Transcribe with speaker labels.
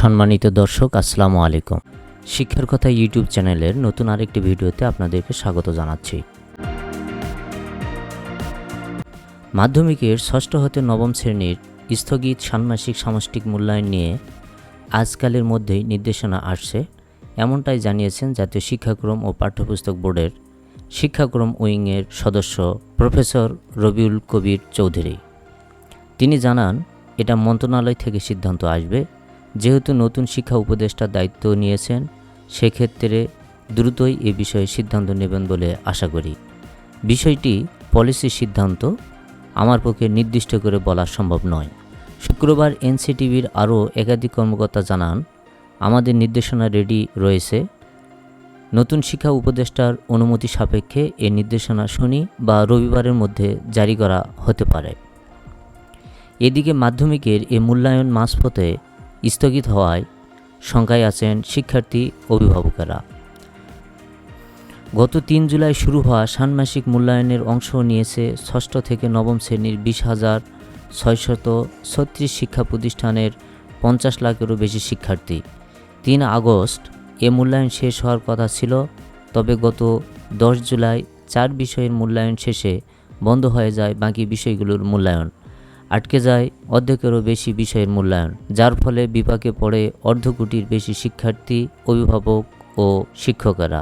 Speaker 1: সম্মানিত দর্শক, আসসালামু আলাইকুম। শিক্ষার কথা ইউটিউব চ্যানেলের নতুন আরেকটি ভিডিওতে আপনাদেরকে স্বাগত জানাচ্ছি। মাধ্যমিকের ষষ্ঠ হতে নবম শ্রেণির স্থগিত ষান্মাসিক সামষ্টিক মূল্যায়ন নিয়ে আজকালের মধ্যেই নির্দেশনা আসছে। এমনটাই জানিয়েছেন জাতীয় শিক্ষাক্রম ও পাঠ্যপুস্তক বোর্ডের শিক্ষাক্রম উইংয়ের সদস্য প্রফেসর রবিউল কবির চৌধুরী। তিনি জানান, এটা মন্ত্রণালয় থেকে সিদ্ধান্ত আসবে। যেহেতু নতুন শিক্ষা উপদেষ্টার দায়িত্ব নিয়েছেন, সেক্ষেত্রে দ্রুতই এ বিষয়ে সিদ্ধান্ত নেবেন বলে আশা করি। বিষয়টি পলিসির সিদ্ধান্ত, আমার পক্ষে নির্দিষ্ট করে বলা সম্ভব নয়। শুক্রবার এনসিটিভির আরও একাধিক কর্মকর্তা জানান, আমাদের নির্দেশনা রেডি রয়েছে। নতুন শিক্ষা উপদেষ্টার অনুমতি সাপেক্ষে এ নির্দেশনা শনি বা রবিবারের মধ্যে জারি করা হতে পারে। এদিকে মাধ্যমিকের এ মূল্যায়ন মাঝপথে স্থগিত হওয়ায় শঙ্কায় আছেন শিক্ষার্থী অভিভাবকেরা। গত তিন জুলাই শুরু হওয়া ষান্মাসিক মূল্যায়নের অংশ নিয়েছে ষষ্ঠ থেকে নবম শ্রেণির বিশ হাজার ছয়শত ছত্রিশ শিক্ষা প্রতিষ্ঠানের পঞ্চাশ লাখেরও বেশি শিক্ষার্থী। তিন আগস্ট এ মূল্যায়ন শেষ হওয়ার কথা ছিল, তবে গত দশ জুলাই চার বিষয়ের মূল্যায়ন শেষে বন্ধ হয়ে যায় বাকি বিষয়গুলোর মূল্যায়ন। আটকে যায় অর্ধেকেরও বেশি বিষয়ের মূল্যায়ন, যার ফলে বিপাকে পড়ে অর্ধ কোটির বেশি শিক্ষার্থী, অভিভাবক ও শিক্ষকেরা।